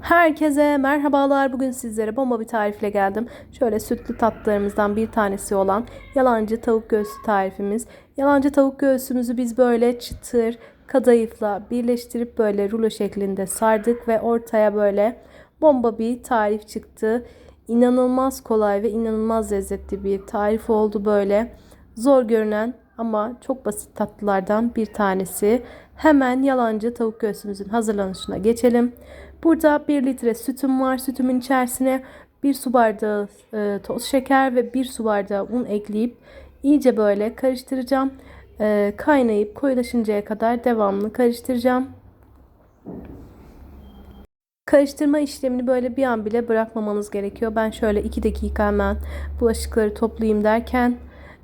Herkese merhabalar. Bugün sizlere bomba bir tarifle geldim. Şöyle sütlü tatlılarımızdan bir tanesi olan yalancı tavuk göğsü tarifimiz. Yalancı tavuk göğsümüzü biz böyle çıtır kadayıfla birleştirip böyle rulo şeklinde sardık ve ortaya böyle bomba bir tarif çıktı. İnanılmaz kolay ve inanılmaz lezzetli bir tarif oldu böyle. Zor görünen ama çok basit tatlılardan bir tanesi. Hemen yalancı tavuk göğsümüzün hazırlanışına geçelim. Burada 1 litre sütüm var. Sütümün içerisine 1 su bardağı e, toz şeker ve 1 su bardağı un ekleyip iyice böyle karıştıracağım. E, kaynayıp koyulaşıncaya kadar devamlı karıştıracağım. Karıştırma işlemini böyle bir an bile bırakmamanız gerekiyor. Ben şöyle 2 dakika hemen bulaşıkları toplayayım derken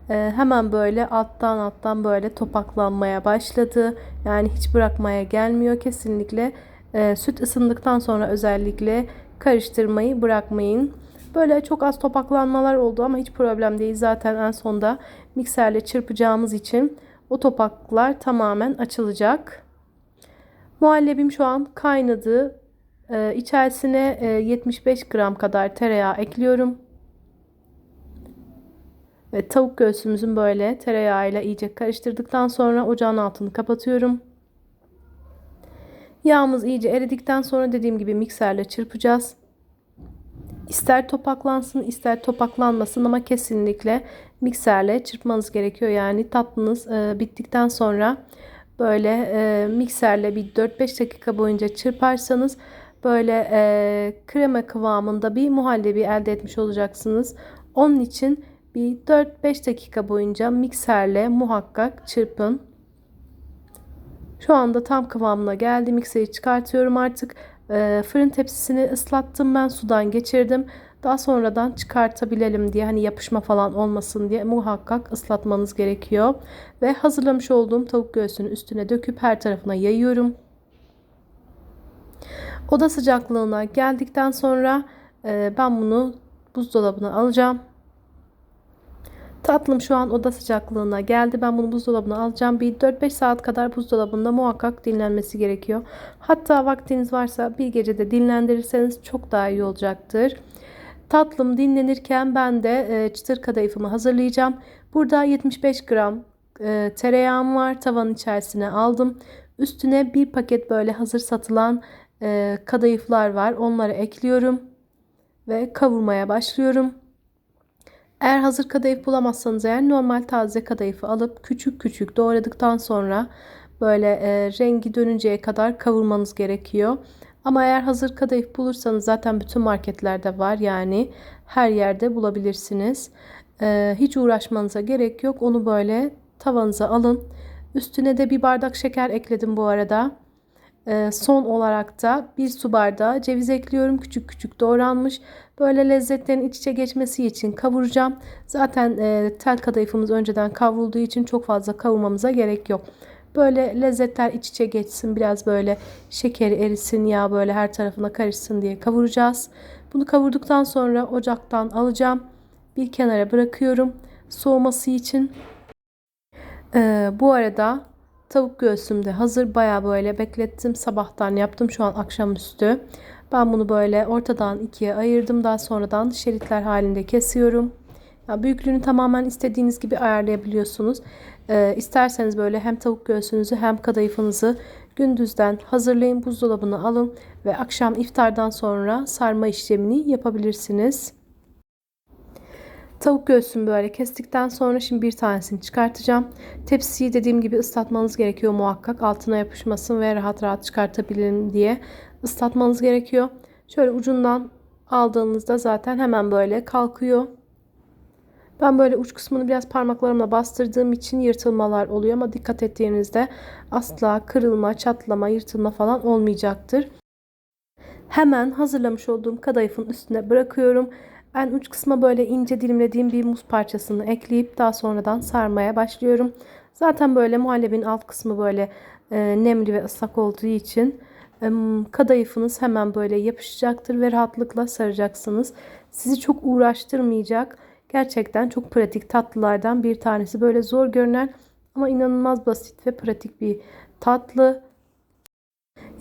hemen böyle alttan alttan böyle topaklanmaya başladı. Yani hiç bırakmaya gelmiyor kesinlikle. E, süt ısındıktan sonra özellikle karıştırmayı bırakmayın. Böyle çok az topaklanmalar oldu ama hiç problem değil. Zaten en sonda mikserle çırpacağımız için o topaklar tamamen açılacak. Muhallebim şu an kaynadı. Ee, içerisine e, 75 gram kadar tereyağı ekliyorum. Ve tavuk göğsümüzün böyle tereyağıyla iyice karıştırdıktan sonra ocağın altını kapatıyorum. Yağımız iyice eridikten sonra dediğim gibi mikserle çırpacağız. İster topaklansın ister topaklanmasın ama kesinlikle mikserle çırpmanız gerekiyor. Yani tatlınız e, bittikten sonra böyle e, mikserle bir 4-5 dakika boyunca çırparsanız böyle e, krema kıvamında bir muhallebi elde etmiş olacaksınız. Onun için bir 4-5 dakika boyunca mikserle muhakkak çırpın. Şu anda tam kıvamına geldi. Mikseri çıkartıyorum artık. E, fırın tepsisini ıslattım ben sudan geçirdim. Daha sonradan çıkartabilelim diye hani yapışma falan olmasın diye muhakkak ıslatmanız gerekiyor. Ve hazırlamış olduğum tavuk göğsünü üstüne döküp her tarafına yayıyorum. Oda sıcaklığına geldikten sonra e, ben bunu buzdolabına alacağım. Tatlım şu an oda sıcaklığına geldi. Ben bunu buzdolabına alacağım. Bir 4-5 saat kadar buzdolabında muhakkak dinlenmesi gerekiyor. Hatta vaktiniz varsa bir gecede dinlendirirseniz çok daha iyi olacaktır. Tatlım dinlenirken ben de e, çıtır kadayıfımı hazırlayacağım. Burada 75 gram e, tereyağım var. Tavanın içerisine aldım. Üstüne bir paket böyle hazır satılan e, kadayıflar var. Onları ekliyorum ve kavurmaya başlıyorum. Eğer hazır kadayıf bulamazsanız eğer normal taze kadayıfı alıp küçük küçük doğradıktan sonra böyle e, rengi dönünceye kadar kavurmanız gerekiyor. Ama eğer hazır kadayıf bulursanız zaten bütün marketlerde var yani her yerde bulabilirsiniz. E, hiç uğraşmanıza gerek yok. Onu böyle tavanıza alın. Üstüne de bir bardak şeker ekledim bu arada. E, son olarak da bir su bardağı ceviz ekliyorum. Küçük küçük doğranmış. Böyle lezzetlerin iç içe geçmesi için kavuracağım. Zaten e, tel kadayıfımız önceden kavrulduğu için çok fazla kavurmamıza gerek yok. Böyle lezzetler iç içe geçsin. Biraz böyle şekeri erisin ya böyle her tarafına karışsın diye kavuracağız. Bunu kavurduktan sonra ocaktan alacağım. Bir kenara bırakıyorum. Soğuması için. Ee, bu arada tavuk göğsüm de hazır. Baya böyle beklettim. Sabahtan yaptım. Şu an akşamüstü. Ben bunu böyle ortadan ikiye ayırdım. Daha sonradan şeritler halinde kesiyorum. Yani büyüklüğünü tamamen istediğiniz gibi ayarlayabiliyorsunuz. Ee, isterseniz böyle hem tavuk göğsünüzü hem kadayıfınızı gündüzden hazırlayın. Buzdolabına alın ve akşam iftardan sonra sarma işlemini yapabilirsiniz. Tavuk göğsümü böyle kestikten sonra şimdi bir tanesini çıkartacağım. Tepsiyi dediğim gibi ıslatmanız gerekiyor muhakkak. Altına yapışmasın ve rahat rahat çıkartabilirim diye ıslatmanız gerekiyor. Şöyle ucundan aldığınızda zaten hemen böyle kalkıyor. Ben böyle uç kısmını biraz parmaklarımla bastırdığım için yırtılmalar oluyor ama dikkat ettiğinizde asla kırılma, çatlama, yırtılma falan olmayacaktır. Hemen hazırlamış olduğum kadayıfın üstüne bırakıyorum. En uç kısma böyle ince dilimlediğim bir muz parçasını ekleyip daha sonradan sarmaya başlıyorum. Zaten böyle muhallebin alt kısmı böyle e, nemli ve ıslak olduğu için e, kadayıfınız hemen böyle yapışacaktır ve rahatlıkla saracaksınız. Sizi çok uğraştırmayacak. Gerçekten çok pratik tatlılardan bir tanesi. Böyle zor görünen ama inanılmaz basit ve pratik bir tatlı.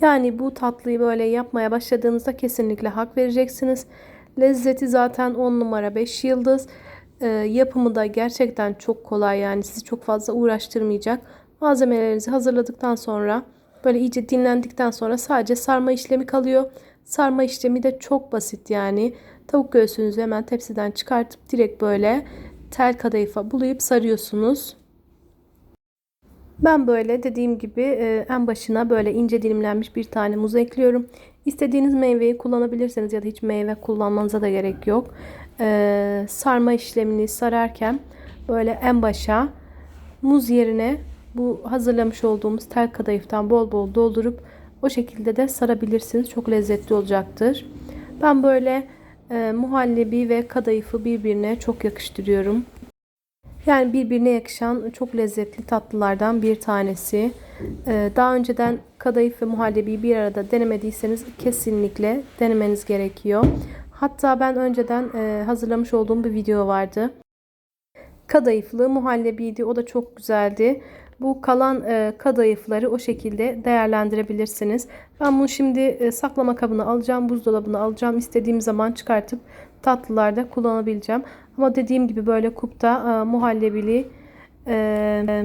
Yani bu tatlıyı böyle yapmaya başladığınızda kesinlikle hak vereceksiniz. Lezzeti zaten 10 numara 5 yıldız. Ee, yapımı da gerçekten çok kolay yani sizi çok fazla uğraştırmayacak. Malzemelerinizi hazırladıktan sonra böyle iyice dinlendikten sonra sadece sarma işlemi kalıyor. Sarma işlemi de çok basit yani. Tavuk göğsünüzü hemen tepsiden çıkartıp direkt böyle tel kadayıfa bulayıp sarıyorsunuz. Ben böyle dediğim gibi e, en başına böyle ince dilimlenmiş bir tane muz ekliyorum. İstediğiniz meyveyi kullanabilirsiniz ya da hiç meyve kullanmanıza da gerek yok. E, sarma işlemini sararken böyle en başa muz yerine bu hazırlamış olduğumuz tel kadayıftan bol bol doldurup o şekilde de sarabilirsiniz. Çok lezzetli olacaktır. Ben böyle e, muhallebi ve kadayıfı birbirine çok yakıştırıyorum. Yani birbirine yakışan çok lezzetli tatlılardan bir tanesi. Ee, daha önceden kadayıf ve muhallebiyi bir arada denemediyseniz kesinlikle denemeniz gerekiyor. Hatta ben önceden e, hazırlamış olduğum bir video vardı. Kadayıflı muhallebiydi. O da çok güzeldi. Bu kalan e, kadayıfları o şekilde değerlendirebilirsiniz. Ben bunu şimdi e, saklama kabına alacağım, buzdolabına alacağım. İstediğim zaman çıkartıp tatlılarda kullanabileceğim. Ama dediğim gibi böyle kupta e, muhallebili e,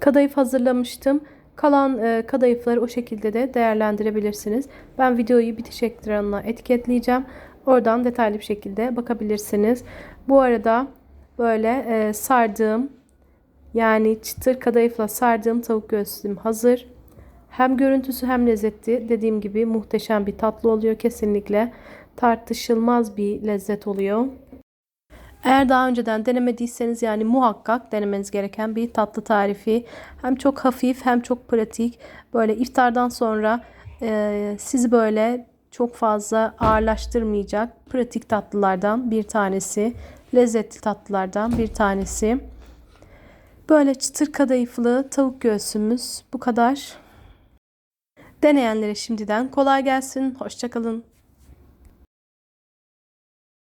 kadayıf hazırlamıştım. Kalan e, kadayıfları o şekilde de değerlendirebilirsiniz. Ben videoyu bitiş ekranına etiketleyeceğim. Oradan detaylı bir şekilde bakabilirsiniz. Bu arada böyle e, sardığım yani çıtır kadayıfla sardığım tavuk göğsüm hazır. Hem görüntüsü hem lezzeti dediğim gibi muhteşem bir tatlı oluyor kesinlikle. Tartışılmaz bir lezzet oluyor. Eğer daha önceden denemediyseniz yani muhakkak denemeniz gereken bir tatlı tarifi. Hem çok hafif hem çok pratik. Böyle iftardan sonra e, sizi böyle çok fazla ağırlaştırmayacak pratik tatlılardan bir tanesi. Lezzetli tatlılardan bir tanesi. Böyle çıtır kadayıflı tavuk göğsümüz bu kadar. Deneyenlere şimdiden kolay gelsin. Hoşçakalın.